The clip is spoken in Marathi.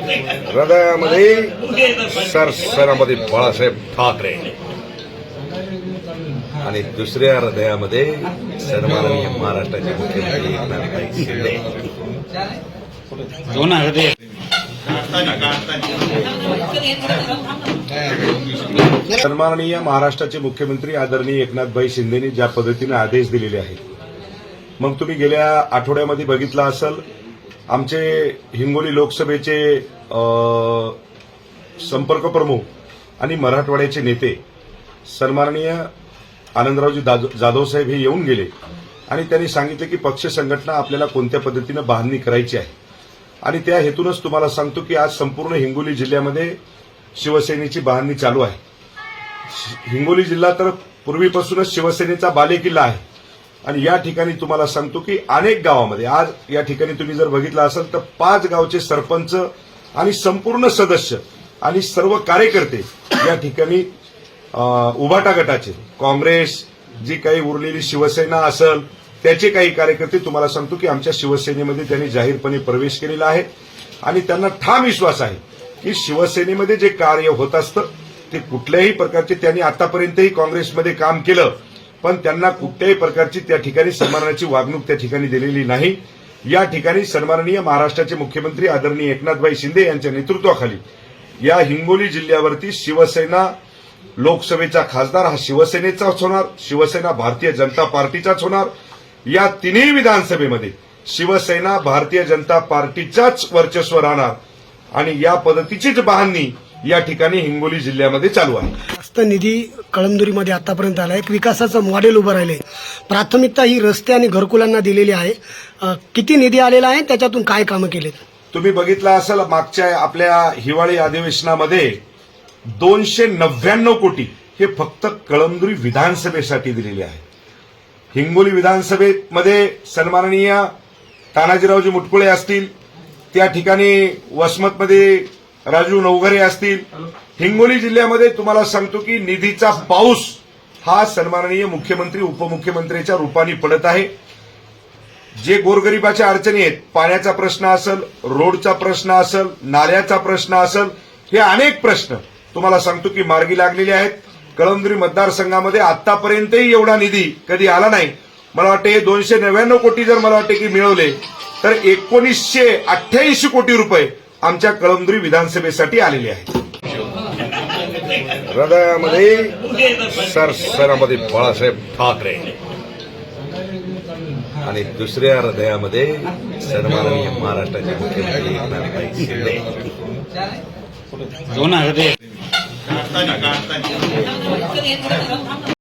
हृदयामध्ये सरसरामध्ये बाळासाहेब ठाकरे. आणि दुसऱ्या हृदयामध्ये सन्माननीय महाराष्ट्राचे मुख्यमंत्री एकनाथभाई शिंदे. दोन हृदय. सन्माननीय महाराष्ट्राचे मुख्यमंत्री आदरणीय एकनाथभाई शिंदेनी ज्या पद्धतीने आदेश दिलेले आहेत. मग तुम्ही गेल्या आठवड्यामध्ये बघितलं असेल आमचे हिंगोली लोकसभेचे संपर्क प्रमुख आणि मराठवाड्याचे नेते सन्माननीय आनंदरावजी जाधव साहेब हे येऊन गेले आणि त्यांनी सांगितले की पक्ष संघटना आपल्याला कोणत्या पद्धतीनं बांधणी करायची आहे. आणि त्या हेतूनच तुम्हाला सांगतो की आज संपूर्ण हिंगोली जिल्ह्यामध्ये शिवसेनेची बांधणी चालू आहे. हिंगोली जिल्हा तर पूर्वीपासूनच शिवसेनेचा बालेकिल्ला आहे. आणि या ठिकाणी तुम्हाला सांगतो की अनेक गावामध्ये आज या ठिकाणी तुम्ही जर बघितलं असेल तर पाच गावचे सरपंच आणि संपूर्ण सदस्य आणि सर्व कार्यकर्ते या ठिकाणी उभाटा गटाचे काँग्रेस जी काही उरलेली शिवसेना असेल त्याचे काही कार्यकर्ते तुम्हाला सांगतो की आमच्या शिवसेनेमध्ये त्यांनी जाहीरपणे प्रवेश केलेला आहे. आणि त्यांना ठाम विश्वास आहे की शिवसेनेमध्ये जे कार्य होत असतं ते कुठल्याही प्रकारचे त्यांनी आतापर्यंतही काँग्रेसमध्ये काम केलं. पण त्यांना कुठल्याही प्रकारची त्या ठिकाणी सन्मानाची वागणूक त्या ठिकाणी दिलेली नाही. या ठिकाणी सन्माननीय महाराष्ट्राचे मुख्यमंत्री आदरणीय एकनाथभाई शिंदे यांच्या नेतृत्वाखाली या हिंगोली जिल्ह्यावरती शिवसेना लोकसभेचा खासदार हा शिवसेनेचाच होणार शिवसेना भारतीय जनता पार्टीचाच होणार. या तिन्ही विधानसभेमध्ये शिवसेना भारतीय जनता पार्टीचाच वर्चस्व राहणार आणि या पद्धतीचीच बांधणी या ठिकाणी हिंगोली जिल्ह्यामध्ये चालू आहे. जास्त निधी कळमदुरीमध्ये आतापर्यंत आला. एक विकासाचं मॉडेल उभं राहिले. प्राथमिकता ही रस्ते आणि घरकुलांना दिलेली आहे. किती निधी आलेला आहे? त्याच्यातून काय कामं केलेत? तुम्ही बघितलं असेल मागच्या आपल्या हिवाळी अधिवेशनामध्ये दोनशे नव्याण्णव कोटी हे फक्त कळमनुरी विधानसभेसाठी दिलेले आहे. हिंगोली विधानसभेमध्ये सन्माननीय तानाजीरावजी मुटकुळे असतील त्या ठिकाणी वसमतमध्ये राजू नवघरे असतील. हिंगोली जिल्ह्यामध्ये तुम्हाला सांगतो की निधीचा पाऊस हा सन्माननीय मुख्यमंत्री उपमुख्यमंत्र्यांच्या रूपाने पडत आहे. जे गोरगरिबाच्या अडचणी आहेत पाण्याचा प्रश्न असेल रोडचा प्रश्न असेल नाल्याचा प्रश्न असेल हे अनेक प्रश्न तुम्हाला सांगतो की मार्गी लागलेले आहेत. कळमनुरी मतदारसंघामध्ये आतापर्यंतही एवढा निधी कधी आला नाही. मला वाटते हे दोनशे नव्याण्णव कोटी जर मला वाटते की मिळवले तर एकोणीसशे अठ्ठ्याऐंशी कोटी रुपये आमच्या कळमदुरी विधानसभेसाठी आलेले आहेत हृदयामध्ये सरसरामध्ये बाळासाहेब ठाकरे आणि दुसऱ्या हृदयामध्ये सन्माननीय महाराष्ट्राचे मुख्यमंत्री एकनाथभाई शिंदे. दोन हृदय.